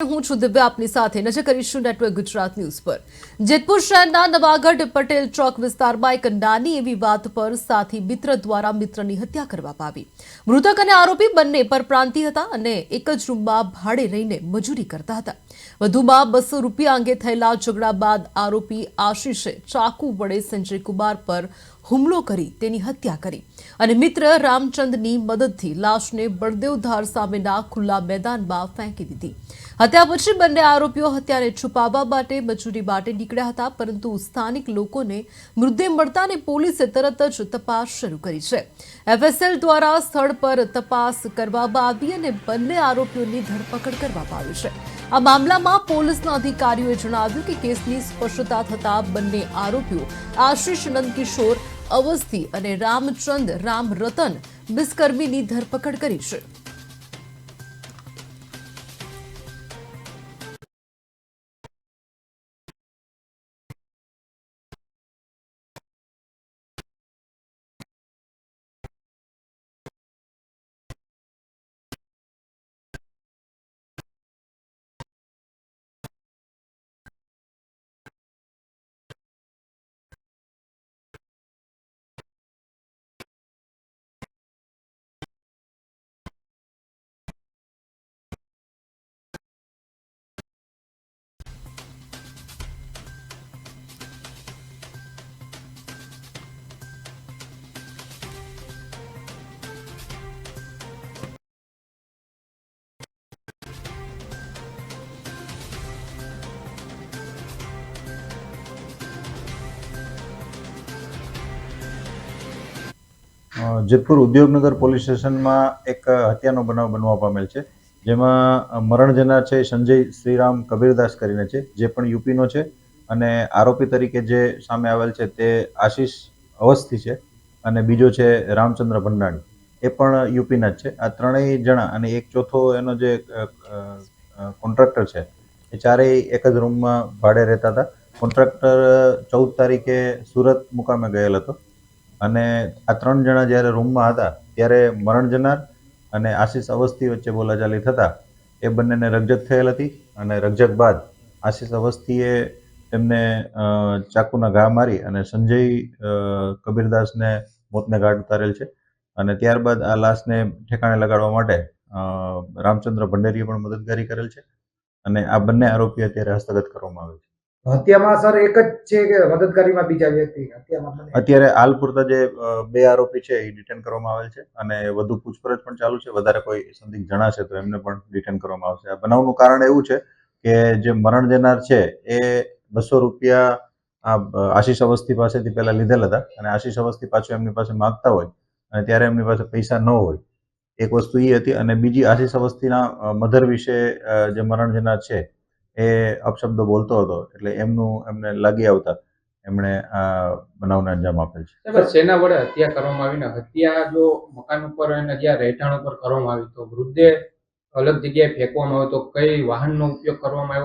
હું છું દિવ્યા આપની સાથે. નજર કરીશું નેટવર્ક ગુજરાત ન્યૂઝ પર. જેતપુર શહેરના નવાગઢ પટેલ ચોક વિસ્તારમાં એક નાની એવી વાત પર સાથી મિત્ર દ્વારા મિત્રની હત્યા કરવામાં આવી. મૃતક અને આરોપી બંને પરપ્રાંતિ હતા અને એક જ રૂમમાં ભાડે રહીને મજૂરી કરતા હતા. વધુમાં બસો રૂપિયા અંગે થયેલા ઝઘડા બાદ આરોપી આશીષે ચાકુ વડે સંજય કુમાર પર હુમલો કરી તેની હત્યા કરી. અને મિત્ર રામચંદની મદદથી લાશને બળદેવધાર સામેના ખુલ્લા મેદાનમાં ફેંકી દીધી. હત્યા પછી બંને આરોપીઓ હત્યાને છુપાવવા માટે મજૂરી માટે નીકળ્યા હતા, પરંતુ સ્થાનિક લોકોને મૃતદેહ મળતાને પોલીસે તરત જ તપાસ શરૂ કરી છે. એફએસએલ દ્વારા સ્થળ પર તપાસ કરવામાં આવી અને બંને આરોપીઓની ધરપકડ કરવામાં આવી છે. આ મામલામાં પોલીસના અધિકારીઓએ જણાવ્યું કે કેસની સ્પષ્ટતા થતા બંને આરોપીઓ આશીષ નંદકિશોર, અવસ્થી અને રામચંદ રામ રતન બિસ્કર્મીની ધરપકડ કરી છે. જેતપુર ઉદ્યોગનગર પોલીસ સ્ટેશનમાં એક હત્યાનો બનાવ બનવા પામેલ છે. જેમાં મરણ જનાર છે સંજય શ્રીરામ કબીરદાસ કરીને છે, જે પણ યુપીનો છે. અને આરોપી તરીકે જે સામે આવેલ છે તે આશીષ અવસ્થી છે અને બીજો છે રામચંદ્ર ભંડાણી. એ પણ યુપીના જ છે. આ ત્રણેય જણા અને એક ચોથો એનો જે કોન્ટ્રાક્ટર છે, એ ચારેય એક જ રૂમમાં ભાડે રહેતા હતા. કોન્ટ્રાક્ટર ચૌદ તારીખે સુરત મુકામે ગયેલ હતો. અને આ ત્રણ જણા જ્યારે રૂમમાં હતા, ત્યારે મરણ જનાર અને આશીષ અવસ્થી વચ્ચે બોલાચાલી થતા એ બંનેને રકઝક થયેલ હતી અને રકઝક બાદ આશીષ અવસ્થીએ તેમને ચાકુના ઘા મારી અને સંજય કબીરદાસને મોતને ઘાટ ઉતારેલ છે. અને ત્યારબાદ આ લાશને ઠેકાણે લગાડવા માટે રામચંદ્ર ભંડેરીએ પણ મદદગારી કરેલ છે. અને આ બંને આરોપી અત્યારે હસ્તગત કરવામાં આવે છે. હત્યામાં સર એક જ છે કે મદદગારીમાં બીજા વ્યક્તિ? હત્યામાં અત્યારે હાલ પૂરતા જે બે આરોપી છે એ ડિટેન કરવામાં આવેલ છે અને વધુ પૂછપરછ પણ ચાલુ છે. વધારે કોઈ સંદિગ્ધ જણાશે તો એમને પણ ડિટેન કરવામાં આવશે. આ બનાવનું કારણ એવું છે કે જે મરણ દેનાર છે એ બસો રૂપિયા, આ આશીષ અવસ્થી પાસેથી પહેલા લીધેલ હતા અને આશીષ અવસ્થી પાછું એમની પાસે માગતા હોય અને ત્યારે એમની પાસે પૈસા ન હોય. એક વસ્તુ એ હતી અને બીજી આશીષ અવસ્થીના મધર વિશે જે મરણ જેના છે એ અપશબ્દો બોલતો હતો, એટલે એમનું એમને લાગી આવતા, એમણે આ બનાવને અંજામ આપેલ છે. સેના વડે હત્યા કરવામાં આવી ને હત્યા જો મકાન ઉપર અને જ્યાં રહેઠાણ ઉપર કરવામાં આવી, તો મૃતદેહ અલગ જગ્યાએ ફેંકવામાં આવે, તો કઈ વાહનનો ઉપયોગ કરવામાં આવ્યો?